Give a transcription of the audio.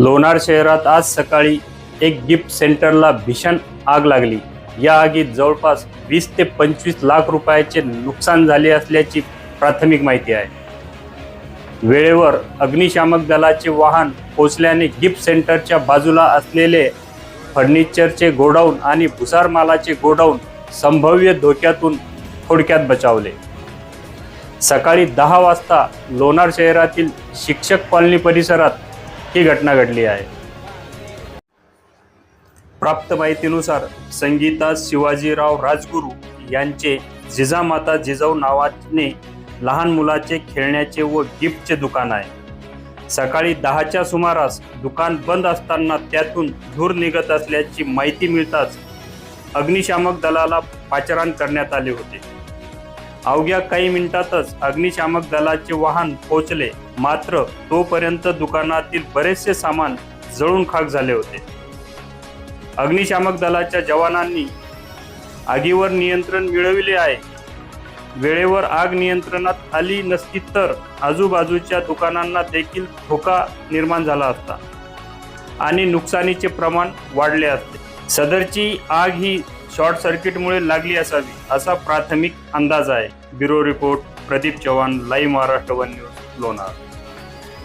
लोणार शहरात आज सकाळी एक गिफ्ट सेंटरला भीषण आग लागली. या आगीत जवळपास वीस ते पंचवीस लाख रुपयाचे नुकसान झाले असल्याची प्राथमिक माहिती आहे. वेळेवर अग्निशामक दलाचे वाहन पोचल्याने गिफ्ट सेंटरच्या बाजूला असलेले फर्निचरचे गोडाऊन आणि भुसार मालाचे गोडाऊन संभाव्य धोक्यातून थोडक्यात बचावले. सकाळी दहा वाजता लोणार शहरातील शिक्षक कॉलनी परिसरात ही घटना घडली आहे. प्राप्त माहितीनुसार संगीता शिवाजीराव राजगुरू यांचे जिजामाता जिजाऊ नावाने लहान मुलाचे खेळण्याचे व गिफ्टचे दुकान आहे. सकाळी दहाच्या सुमारास दुकान बंद असताना त्यातून धूर निघत असल्याची माहिती मिळताच अग्निशामक दलाला पाचारण करण्यात आले होते. अवघ्या काही मिनिटातच अग्निशामक दलाचे वाहन पोहोचले. मात्र तोपर्यंत दुकानातील बरेचसे सामान जळून खाक झाले होते. अग्निशामक दलाच्या जवानांनी आगीवर नियंत्रण मिळविले आहे. वेळेवर आग नियंत्रणात आली नसती तर आजूबाजूच्या दुकानांना देखील धोका निर्माण झाला असता आणि नुकसानीचे प्रमाण वाढले असते. सदरची आग ही शॉर्ट सर्किटमुळे लागली असावी असा प्राथमिक अंदाज आहे. Bureau report Pradeep Chavan live Maharashtra one news Lonar.